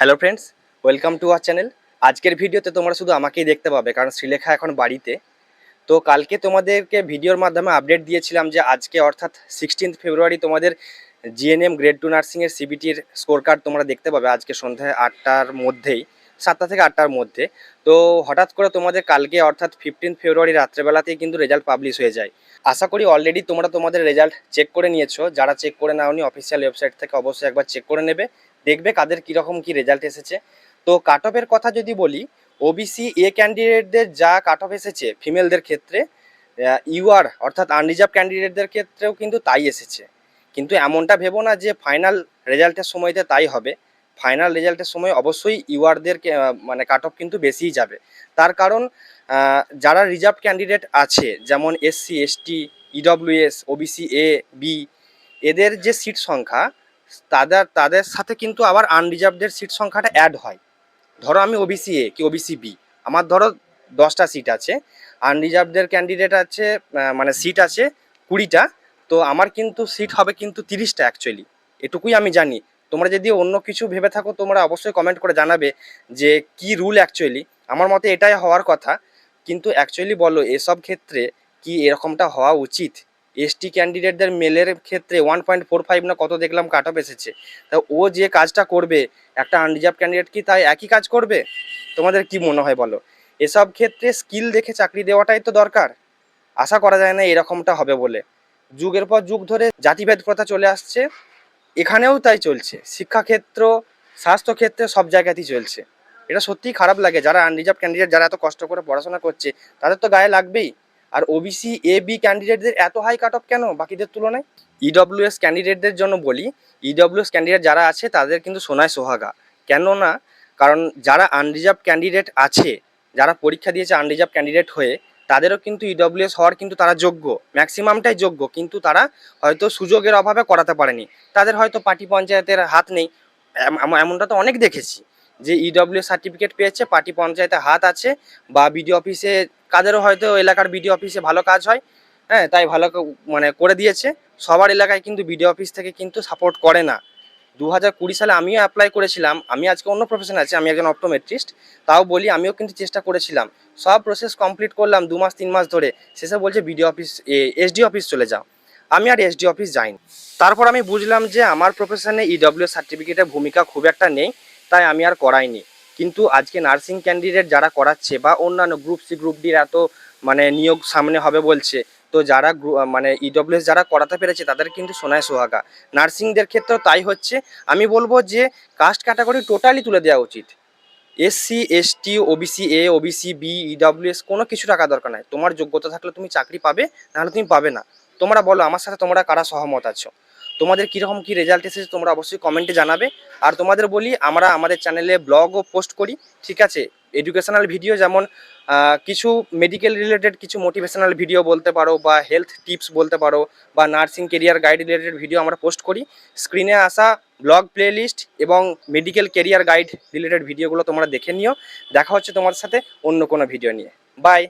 Hello friends welcome to our channel আজকের ভিডিওতে তোমরা শুধু আমাকেই দেখতে পাবে, কারণ শ্রীলেখা এখন বাড়িতে। তো কালকে তোমাদেরকে ভিডিওর মাধ্যমে আপডেট দিয়েছিলাম যে আজকে অর্থাৎ সিক্সটিন্থ ফেব্রুয়ারি তোমাদের জিএনএম গ্রেড টু নার্সিংয়ের সিবিটির স্কোর কার্ড তোমরা দেখতে পাবে আজকে সন্ধ্যায় আটটার মধ্যেই, সাতটা থেকে আটটার মধ্যে। তো হঠাৎ করে তোমাদের কালকে অর্থাৎ ফিফটিন্থ ফেব্রুয়ারি রাত্রেবেলাতেই কিন্তু রেজাল্ট পাবলিশ হয়ে যায়। আশা করি অলরেডি তোমরা তোমাদের রেজাল্ট চেক করে নিয়েছো। যারা চেক করে নাওনি অফিসিয়াল ওয়েবসাইট থেকে অবশ্যই একবার চেক করে নেবে। দেখবে কাদের কীরকম কী রেজাল্ট এসেছে। তো কাট অফের কথা যদি বলি ওবিসি এ ক্যান্ডিডেটদের যা কাট অফ এসেছে ফিমেলদের ক্ষেত্রে ইউআর অর্থাৎ আনরিজার্ভ ক্যান্ডিডেটদের ক্ষেত্রেও কিন্তু তাই এসেছে। কিন্তু এমনটা ভেবো না যে ফাইনাল রেজাল্টের সময়তে তাই হবে। ফাইনাল রেজাল্টের সময় অবশ্যই ইউআরদের মানে কাট অফ কিন্তু বেশিই যাবে। তার কারণ যারা রিজার্ভ ক্যান্ডিডেট আছে, যেমন SC ST EWS OBC A B এদের যে সিট সংখ্যা তাদের তাদের সাথে কিন্তু আবার আনরিজার্ভদের সিট সংখ্যাটা অ্যাড হয়। ধরো আমি ওবিসি এ কি ওবিসি বি আমার ধরো দশটা সিট আছে। আনরিজার্ভদের ক্যান্ডিডেট আছে মানে সিট আছে কুড়িটা। তো আমার কিন্তু সিট হবে কিন্তু তিরিশটা অ্যাকচুয়ালি এটুকুই আমি জানি। তোমরা যদি অন্য কিছু ভেবে থাকো, তোমরা অবশ্যই কমেন্ট করে জানাবে যে কি রুল অ্যাকচুয়ালি আমার মতে এটাই হওয়ার কথা। কিন্তু অ্যাকচুয়ালি বলো, এসব ক্ষেত্রে কি এরকমটা হওয়া উচিত? এসটি ক্যান্ডিডেটদের মেলের ক্ষেত্রে ওয়ান পয়েন্ট ফোর ফাইভ না কত দেখলাম কাট অফ এসেছে। তা ও যে কাজটা করবে, একটা আনরিজার্ভ ক্যান্ডিডেট কি তাই একই কাজ করবে? তোমাদের কি মনে হয় বলো? এসব ক্ষেত্রে স্কিল দেখে চাকরি দেওয়াটাই তো দরকার। আশা করা যায় না এরকমটা হবে বলে। যুগের পর যুগ ধরে জাতিভেদ প্রথা চলে আসছে, এখানেও তাই চলছে। শিক্ষাক্ষেত্র, স্বাস্থ্যক্ষেত্রে সব জায়গাতেই চলছে। এটা সত্যিই খারাপ লাগে। যারা আনরিজার্ভ ক্যান্ডিডেট যারা এত কষ্ট করে পড়াশোনা করছে, তাদের তো গায়ে লাগবেই। আর ওবিসি এ বি ক্যান্ডিডেটদের এত হাই কাট অফ কেন বাকিদের তুলনায়? ইডব্লিউএস ক্যান্ডিডেটদের জন্য বলি ইডব্লিউএস ক্যান্ডিডেট যারা আছে, তাদের কিন্তু সোনায় সোহাগা। কেননা, কারণ যারা আনরিজার্ভ ক্যান্ডিডেট আছে, যারা পরীক্ষা দিয়েছে আনরিজার্ভ ক্যান্ডিডেট হয়ে, তাদেরও কিন্তু ইডব্লিউএস হওয়ার কিন্তু তারা যোগ্য। ম্যাক্সিমামটাই যোগ্য, কিন্তু তারা হয়তো সুযোগের অভাবে করাতে পারেনি। তাদের হয়তো পার্টি পঞ্চায়েতের হাত নেই। এম- এম- এমনটা তো অনেক দেখেছি যে ইডব্লিউ সার্টিফিকেট পেয়েছে, পার্টি পঞ্চায়েতে হাত আছে, বা বিডিও অফিসে কাদেরও হয়তো এলাকার বিডিও অফিসে ভালো কাজ হয় হ্যাঁ তাই ভালো মানে করে দিয়েছে। সবার এলাকায় কিন্তু বিডিও অফিস থেকে কিন্তু সাপোর্ট করে না। দু হাজার কুড়ি সালে আমিও অ্যাপ্লাই করেছিলাম, আমি আজকে অন্য প্রফেশন আছে, আমি একজন অপটোমেট্রিস্ট তাও বলি আমিও কিন্তু চেষ্টা করেছিলাম। সব প্রসেস কমপ্লিট করলাম দু মাস, তিন মাস ধরে। শেষে বলছে বিডিও অফিস এসডি অফিস চলে যাও। আমি আর এসডি অফিস যাইনি। তারপর আমি বুঝলাম যে আমার প্রফেশনে ইডব্লিউ সার্টিফিকেটের ভূমিকা খুব একটা নেই, তাই আমি আর করাইনি। কিন্তু আজকে নার্সিং ক্যান্ডিডেট যারা করাচ্ছে বা অন্যান্য গ্রুপ সি, গ্রুপ ডির এত মানে নিয়োগ সামনে হবে বলছে, তো যারা মানে ইডব্লিউএস যারা করাতে পেরেছে তাদের কিন্তু সোনায় সোহাগা। নার্সিংদের ক্ষেত্রেও তাই হচ্ছে। আমি বলব যে কাস্ট ক্যাটাগরি টোটালি তুলে দেওয়া উচিত। SC ST OBC A OBC B EWS কোনো কিছু টাকা দরকার নাই। তোমার যোগ্যতা থাকলে তুমি চাকরি পাবে, নাহলে তুমি পাবে না। তোমরা বলো, আমার সাথে তোমরা কারা সহমত আছো? তোমাদের কীরকম কী রেজাল্ট এসেছে তোমরা অবশ্যই কমেন্টে জানাবে। আর তোমাদের বলি, আমরা আমাদের চ্যানেলে ব্লগও পোস্ট করি, ঠিক আছে? এডুকেশনাল ভিডিও যেমন কিছু মেডিকেল রিলেটেড কিছু মোটিভেশনাল ভিডিও বলতে পারো বা হেলথ টিপস বলতে পারো বা nursing career guide related video আমরা পোস্ট করি। স্ক্রিনে আসা ব্লগ প্লেলিস্ট এবং মেডিকেল কেরিয়ার গাইড রিলেটেড ভিডিওগুলো তোমরা দেখে নিও। দেখা হচ্ছে তোমার সাথে অন্য কোনো ভিডিও নিয়ে। বাই